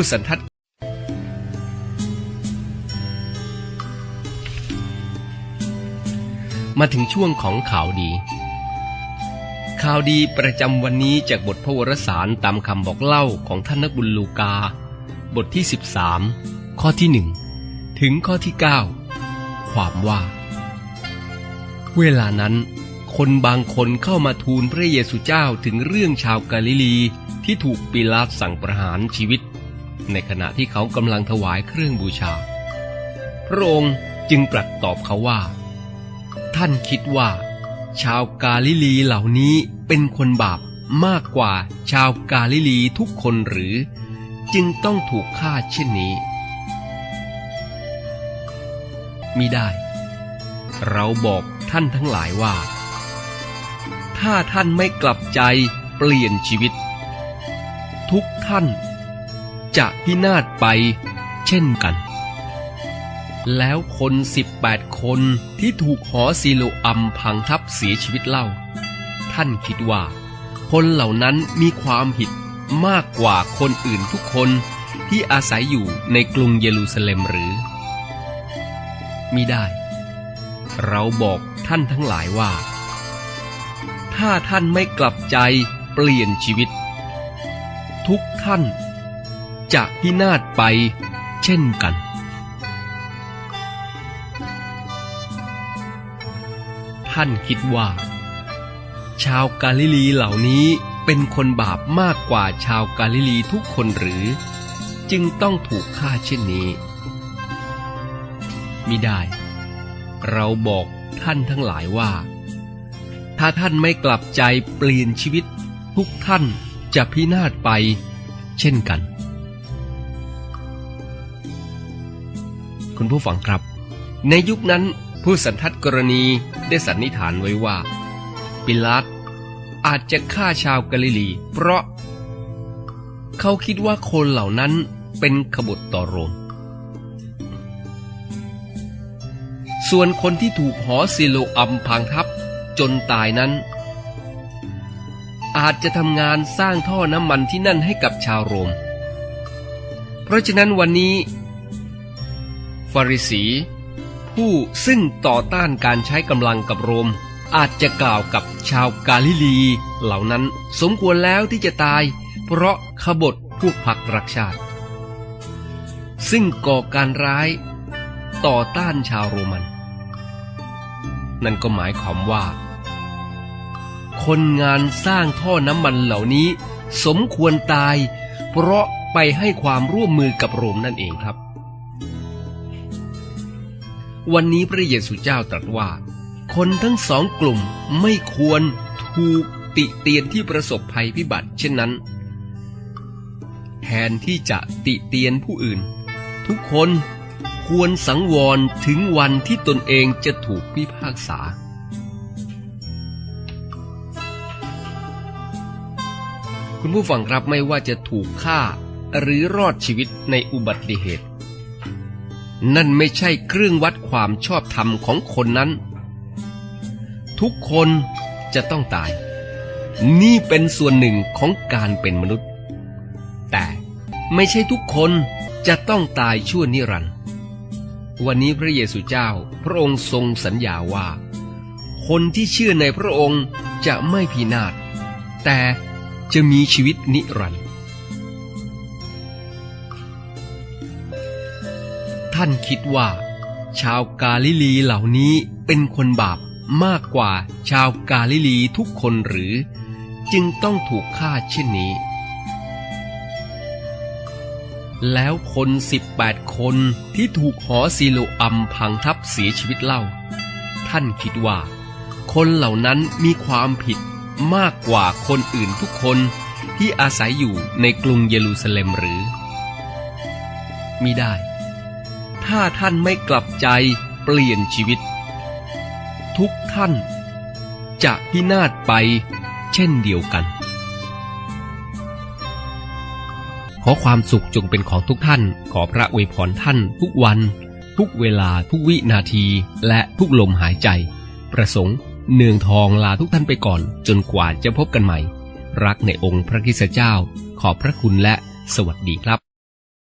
ผู้สันทัดมาถึงช่วงของข่าวดี ข่าวดีประจำวันนี้จากบทพระวรสารตามคำบอกเล่าของท่านนักบุญลูกา บทที่ 13 ข้อที่หนึ่งถึงข้อที่ 9 ความว่า เวลานั้น คนบางคนเข้ามาทูลพระเยซูเจ้าถึงเรื่องชาวกาลิลีที่ถูกปิลาตสั่งประหารชีวิต ในขณะที่เขากำลังถวายเครื่องบูชา พระองค์จึงตรัสตอบเขาว่า ท่านคิดว่า ชาวกาลิลีเหล่านี้เป็นคนบาปมากกว่าชาวกาลิลีทุกคนหรือ จึงต้องถูกฆ่าเช่นนี้มิได้ เราบอกท่านทั้งหลายว่า ถ้าท่านไม่กลับใจเปลี่ยนชีวิต ทุกท่าน จะพินาศไปเช่นกัน แล้วคนสิบแปดคนที่ถูกหอซีโลอัมพังทับเสียชีวิตเล่า ท่านคิดว่า คนเหล่านั้นมีความผิดมากกว่าคนอื่นทุกคนที่อาศัยอยู่ในกรุงเยรูซาเล็มหรือมิได้ เราบอกท่านทั้งหลายว่า ถ้าท่านไม่กลับใจเปลี่ยนชีวิต ทุกท่าน จะพินาศไปเช่นกัน ท่านคิดว่า ชาวกาลิลีเหล่านี้เป็นคนบาปมากกว่าชาวกาลิลีทุกคนหรือ จึงต้องถูกฆ่าเช่นนี้มิได้ เราบอกท่านทั้งหลายว่า ถ้าท่านไม่กลับใจเปลี่ยนชีวิต ทุกท่านจะพินาศไป เช่นกัน คุณผู้ฟังครับ ในยุคนั้นผู้สันทัดกรณีได้สันนิษฐานไว้ว่า ปิลาตอาจจะฆ่าชาวกาลิลี เพราะ เขาคิดว่าคนเหล่านั้นเป็นขบฏต่อโรม ส่วนคนที่ถูกหอซิโลอัมพังทับจนตายนั้น อาจจะทำงานสร้างท่อน้ำมันที่นั่นให้กับชาวโรม เพราะฉะนั้นวันนี้ ฟาริสี ผู้ซึ่งต่อต้านการใช้กำลังกับโรม อาจจะกล่าวกับชาวกาลิลี เหล่านั้นสมควรแล้วที่จะตาย เพราะขบฏพวกผักรักชาติ ซึ่งก่อการร้ายต่อต้านชาวโรมัน นั่นก็หมายความว่า คนงานสร้างท่อน้ำมันเหล่านี้ สมควรตาย เพราะไปให้ความร่วมมือกับโรมนั่นเองครับ วันนี้พระเยซูเจ้าตรัสว่า คนทั้งสองกลุ่มไม่ควรถูกติเตียนที่ประสบภัยพิบัติเช่นนั้น แทนที่จะติเตียนผู้อื่น ทุกคนควรสังวรถึงวันที่ตนเองจะถูกพิพากษา คุณผู้ฟังครับไม่ว่าจะถูกฆ่าหรือรอดชีวิตในอุบัติเหตุ นั่นไม่ใช่เครื่องวัดความชอบธรรมของคนนั้น ทุกคนจะต้องตาย นี่เป็นส่วนหนึ่งของการเป็นมนุษย์ แต่ไม่ใช่ทุกคนจะต้องตายชั่วนิรันดร์วันนี้พระเยซูเจ้าพระองค์ทรงสัญญาว่า คนที่เชื่อในพระองค์จะไม่พินาศแต่จะมีชีวิตนิรันดร์ ท่านคิดว่า ชาวกาลิลีเหล่านี้เป็นคนบาปมากกว่าชาวกาลิลีทุกคนหรือ จึงต้องถูกฆ่าเช่นนี้ แล้วคนสิบแปดคนที่ถูกหอซีโลอัมพังทับเสียชีวิตเล่า ท่านคิดว่า คนเหล่านั้นมีความผิดมากกว่าคนอื่นทุกคนที่อาศัยอยู่ในกรุงเยรูซาเล็มหรือมิได้ ถ้าท่านไม่กลับใจเปลี่ยนชีวิต ทุกท่าน จะพินาศไปเช่นเดียวกัน ขอความสุขจงเป็นของทุกท่าน ขอพระอวยพรท่านทุกวัน ทุกเวลาทุกวินาทีและทุกลมหายใจ ประสงค์เนืองทองลาทุกท่านไปก่อน จนกว่าจะพบกันใหม่ รักในองค์พระคิสเจ้า ขอบพระคุณและสวัสดีครับ